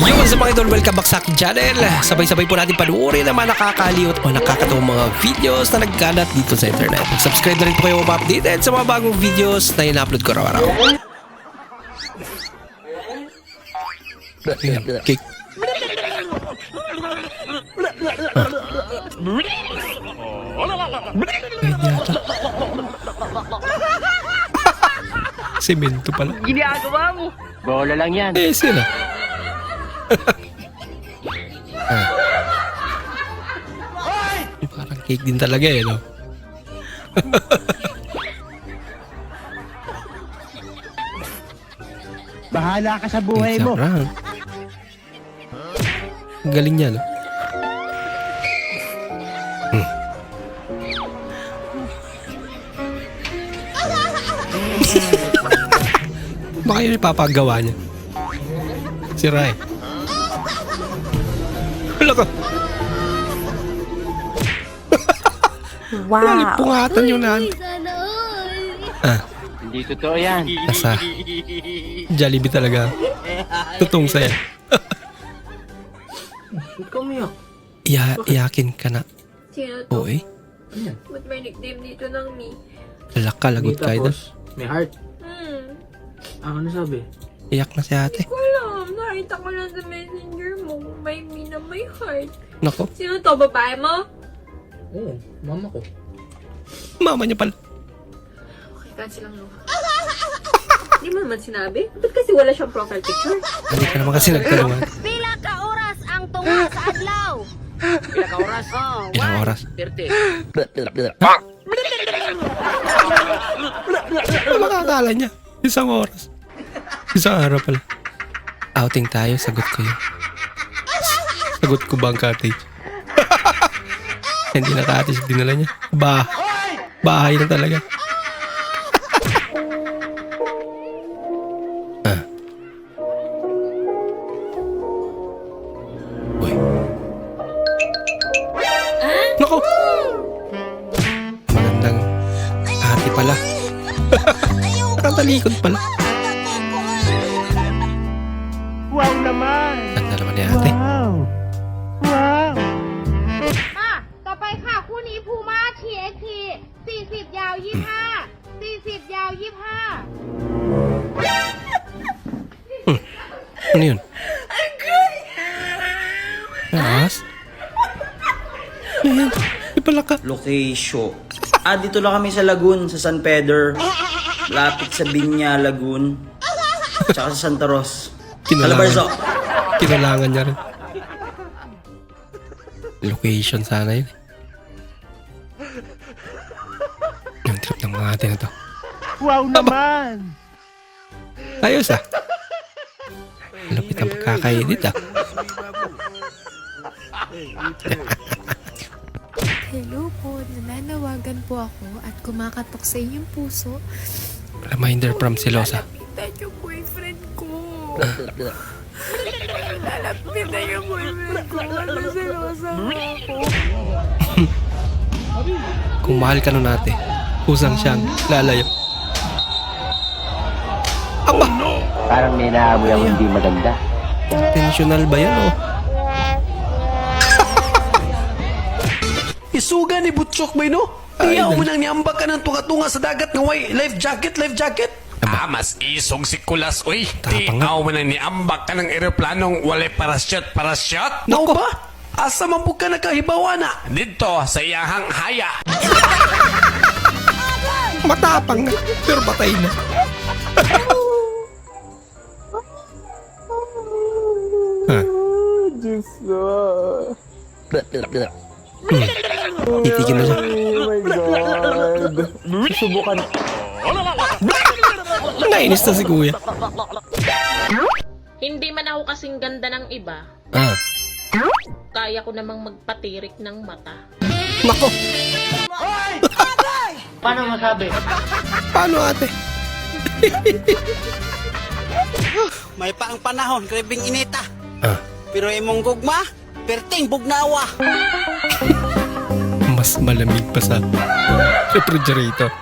Yo, what's up mga idol? Welcome back sa aking channel. Sabay-sabay po natin panuorin ang mga nakakaliw o nakakatawang mga videos na nagkalat dito sa internet. Subscribe na rin po kayo ma-updated sa mga bagong videos na ina-upload ko araw-araw. Cake. Semento pala. Ginagawa mo. Bola lang yan. Eh, sila. Ah. Eh, Parang cake din talaga eh, no? Bahala ka sa buhay It's mo. prank. Ang galing niya, no? Hmm. Baka yun ipapagawa niya. Si Rai. Wala ka. Wow. Pungatan yun na. Ah, Hindi totoo yan. nasa Jollibee talaga. Tutong saya. Ikaw yun. Iya, iyakin ka na. Sino to? Eh. Ba't may nickname dito ng me? Alak ka, lagot ka doon. may heart. Hmm. Ah, ano sabi? Iyak na si ate. Ko alam. Nakita ko lang sa messenger mo. May me na may heart. Nako, Sino to? Babae mo? Oo, mama ko. mama niya pala. Okay, cancel lang luha. Hindi mo naman sinabi. Ba't kasi wala siyang profile picture? Hindi ka naman kasi nagtanungan. Pila ka oras ang tunga sa adlaw. Pila ka oras? Oh, Ilang oras? 30. Ano makakala niya? Isang oras. Isang araw pala. Outing tayo, sagot ko yun. Sagot ko ba ang cottage? Hindi na cottage, dinala niya. Bah bahay na talaga. ah. Uy. Nako! Magandang ate pala. Nakatalikod pala. Taas? Ayan. Di pala ka. location. Ah, dito lang kami sa Lagoon, sa San Pedro. Lapit sa Binya, Lagoon. Tsaka sa Santa Ros. Calabarzon. Kinalangan niya rin. Location sana yun. Yung trip ng mga ate na to. Wow naman! Ayos ah. Lupit ang pagkakainit ah. Hello po, nananawagan po ako at kumakatok sa inyong puso. Reminder from Silosa. Lalapitan yung boyfriend ko. Lalapitan yung boyfriend ko. Ano silosa ako? Kung mahal ka nun ate, kusang siyang lalayo. Aba! Parang may naamoy ang hindi maganda. Intentional ba yan oh? Isuga ni Butchok ba no? Iyaw mo nang niambag ka ng tunga-tunga sa dagat ng way life jacket, life jacket. Ah, mas isog si Kulas, uy. Tiaw mo na niambak ka ng eroplanong walay parachute, parachute. Nao ba? Asa man po ka nakahibawa na? Dito, sa iyahang haya. Matapang nga, pero patay na. huh. Hmm. Titigil na siya. Nainis na si kuya. Hindi man ako kasing ganda ng iba. Ah, Kaya ko namang magpatirik ng mata. nako. Paano masabi? Paano ate? May pa ang panahon, kribing inita. Ah, Pero imong gugma, perting bugnawa. Mas malamig pa sa refrigerator.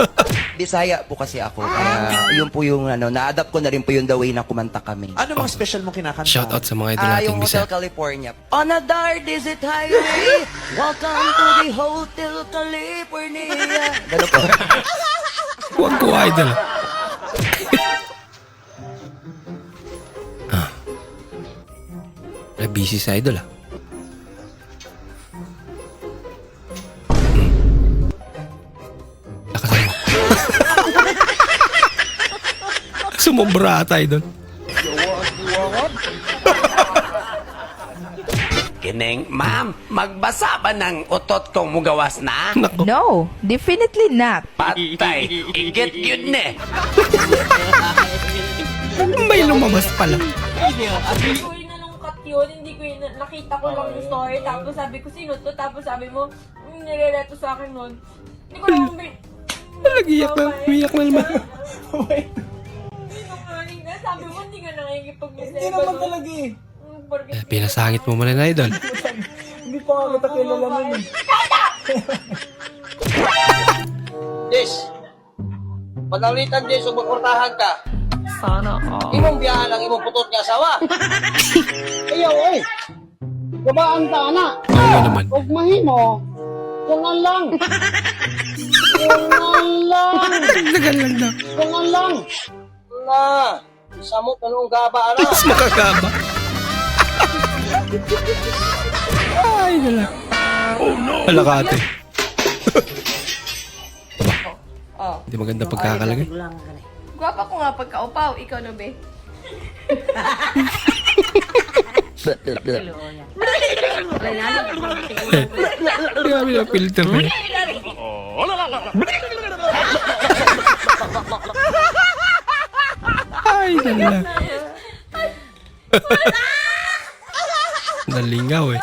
Bisaya po kasi ako. Kaya yun po yung ano, na-adapt ko na rin po yung the way na kumanta kami. Ano mga special mong kinakanta? Shout out sa mga idol Ah, nating yung. Hotel California. On a dark desert highway, welcome to the Hotel California. Ganun po. Huwag ko idol. ah. Eh, busy sa idol ah. Sumobra ata idol. Kining, ma'am, magbasa ba ng utot kong mugawas na? Nako. No, definitely not. Patay, igit yun ne. May lumabas pala. Hindi ko yun nalungkat yun. Hindi ko yun, nakita ko lang yung story. Tapos sabi ko, sino to? Tapos sabi mo, "Mm, nirereto sa akin nun. Hindi ko lang may... Nag-iyak na. Umiyak na naman. Sabi mo, hindi ka nakikipag-mesay. Hindi naman talaga eh. Eh, pinasangit mo muna na idol. Des, panalitan Des, ug magportahan ka. Sana ka. Imong biyahan ang imong putot nga asawa. Ayaw eh. Babaan ka na. Ano naman? Huwag mahimo. Tungan lang. Tungan lang. Dagan lang na. Tungan lang. Na. Samot na nung gaba ana. Mas makakaba. Ay, nala. Oh no. Alakate. Aba. Hindi maganda pagkakalagay. Gwapa ko nga pagka-upaw. Ikaw no, be? Grabe na filter na. Ay, nala. Nalingaw eh.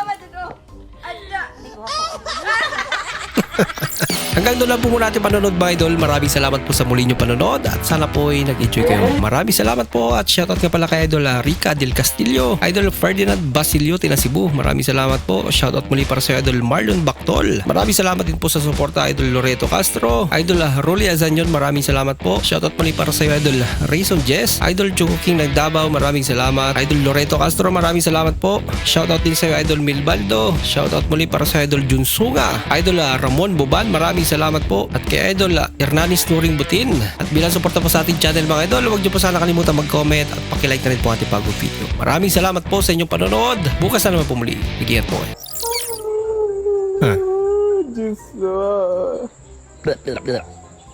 Hanggang doon lang po muna ating panonood mga idol. Maraming salamat po sa muli nyo panonood at sana po ay nag-enjoy kayo. Maraming salamat po at shoutout nga pala kay Idol ah, Rica Del Castillo, Idol Ferdinand Basilio Tina Cebu. Maraming salamat po. Shoutout muli para sa Idol Marlon Bactol. Maraming salamat din po sa suporta Idol Loreto Castro, Idol ah, Rolly Azanyon. Maraming salamat po. Shoutout muli para sa Idol Rayson Jess, Idol Choco King ng Davao. Maraming salamat. Idol Loreto Castro. Maraming salamat po. Shoutout din sa Idol Milbaldo. Shoutout muli para sa Idol Junsunga, Idol ah, Ramon Boban. Maraming salamat po. At kay Idol ah, Hernanis Nuring Butin. At bilang suporta po sa ating channel mga idol, huwag niyo po sana kalimutan mag-comment at pakilike na rin po ating bagong video. Maraming salamat po sa inyong panonood. Bukas na naman po muli. Mag-ingat po kayo. Ha?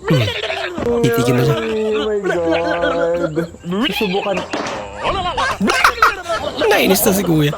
Hmm. Titikin na siya. Oh my God. Susubukan. Nainis na si kuya.